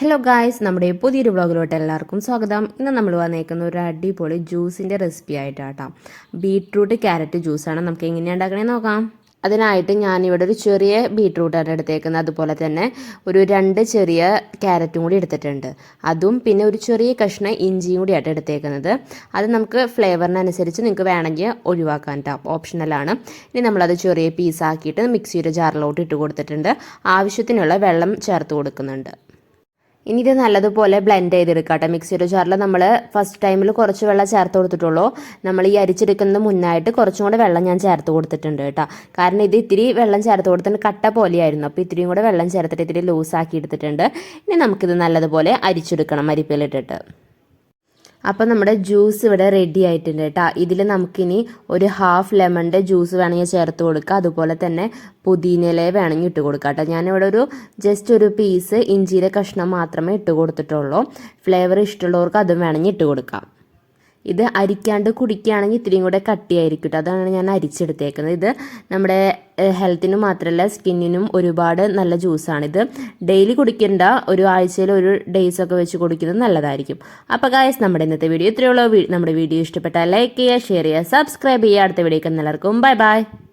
Hello guys നമ്മുടെ പുതിയൊരു വ്ളോഗിലോട്ട് എല്ലാവർക്കും സ്വാഗതം. ഇന്ന് നമ്മൾ വന്നേക്കുന്ന ഒരു അടിപൊളി ജ്യൂസിന്റെ റെസിപ്പി ആയിട്ടാട്ടോ. ബീട്രൂട്ട് ക്യാരറ്റ് ജ്യൂസാണ് നമുക്ക് എങ്ങനെയാണ് ഉണ്ടാക്കണേ നോക്കാം. അതിനായിട്ട് ഞാനിവിടെ ഒരു ചെറിയ ബീട്രൂട്ടാണ് എടുത്തേക്കുന്നത്. അതുപോലെ തന്നെ ഒരു രണ്ട് ചെറിയ ക്യാരറ്റും കൂടി എടുത്തിട്ടുണ്ട്. അതും പിന്നെ ഒരു ചെറിയ കഷ്ണം ഇഞ്ചിയും കൂടിയായിട്ട് എടുത്തേക്കുന്നത്. അത് നമുക്ക് ഫ്ലേവറിനനുസരിച്ച് നിങ്ങൾക്ക് വേണമെങ്കിൽ ഒഴിവാക്കാൻ ഓപ്ഷണലാണ് ഇനി നമ്മളത് ചെറിയ പീസാക്കിയിട്ട് മിക്സിയുടെ ജാറിലോട്ട് ഇട്ട് കൊടുത്തിട്ടുണ്ട്. ആവശ്യത്തിനുള്ള വെള്ളം ചേർത്ത് കൊടുക്കുന്നുണ്ട്. ഇനി ഇത് നല്ലതുപോലെ ബ്ലെൻഡ് ചെയ്തെടുക്കാം കേട്ടോ മിക്സിയുടെ ജാറിൽ നമ്മൾ ഫസ്റ്റ് ടൈമിൽ കുറച്ച് വെള്ളം ചേർത്ത് കൊടുത്തിട്ടുള്ളൂ. നമ്മൾ ഈ അരിച്ചെടുക്കുന്നത് മുന്നായിട്ട് കുറച്ചും കൂടെ വെള്ളം ഞാൻ ചേർത്ത് കൊടുത്തിട്ടുണ്ട് കേട്ടോ. കാരണം ഇത് ഇത്തിരി വെള്ളം ചേർത്ത് കൊടുത്തിട്ട് കട്ട പോലെയായിരുന്നു. അപ്പോൾ ഇത്തിരിയും കൂടെ വെള്ളം ചേർത്തിട്ട് ഇത്തിരി ലൂസാക്കി എടുത്തിട്ടുണ്ട്. ഇനി നമുക്കിത് നല്ലതുപോലെ അരിച്ചെടുക്കണം അരിപ്പിലിട്ടിട്ട് അപ്പോൾ നമ്മുടെ ജ്യൂസ് ഇവിടെ റെഡി ആയിട്ടുണ്ട് കേട്ടോ. ഇതിൽ നമുക്കിനി ഒരു ഹാഫ് ലെമണിന്റെ ജ്യൂസ് വേണമെങ്കിൽ ചേർത്ത് കൊടുക്കുക അതുപോലെ തന്നെ പുതിനയില വേണമെങ്കിൽ ഇട്ട് കൊടുക്കുക കേട്ടോ. ഞാനിവിടെ ഒരു ജസ്റ്റ് ഒരു പീസ് ഇഞ്ചിയുടെ കഷ്ണം മാത്രമേ ഇട്ട് കൊടുത്തിട്ടുള്ളൂ. ഫ്ലേവർ ഇഷ്ടമുള്ളവർക്ക് അതും വേണമെങ്കിൽ ഇട്ട് കൊടുക്കാം. ഇത് അരിക്കാണ്ട് കുടിക്കുകയാണെങ്കിൽ ഇത്തിരിയും കൂടെ കട്ടിയായിരിക്കും കേട്ടോ. അതാണ് ഞാൻ അരിച്ചെടുത്തേക്കുന്നത്. ഇത് നമ്മുടെ ഹെൽത്തിന് മാത്രമല്ല സ്കിന്നിനും ഒരുപാട് നല്ല ജ്യൂസാണിത്. ഡെയിലി കുടിക്കേണ്ട ഒരു ആഴ്ചയിൽ ഒരു ഡേയ്സ് ഒക്കെ വെച്ച് കുടിക്കുന്നത് നല്ലതായിരിക്കും. അപ്പോൾ ഗായസ് നമ്മുടെ ഇന്നത്തെ വീഡിയോ ഇത്രയുള്ള നമ്മുടെ വീഡിയോ ഇഷ്ടപ്പെട്ടാൽ ലൈക്ക് ചെയ്യുക ഷെയർ ചെയ്യുക സബ്സ്ക്രൈബ് ചെയ്യുക. അടുത്ത വീഡിയോക്ക് എല്ലാവർക്കും ബൈ ബൈ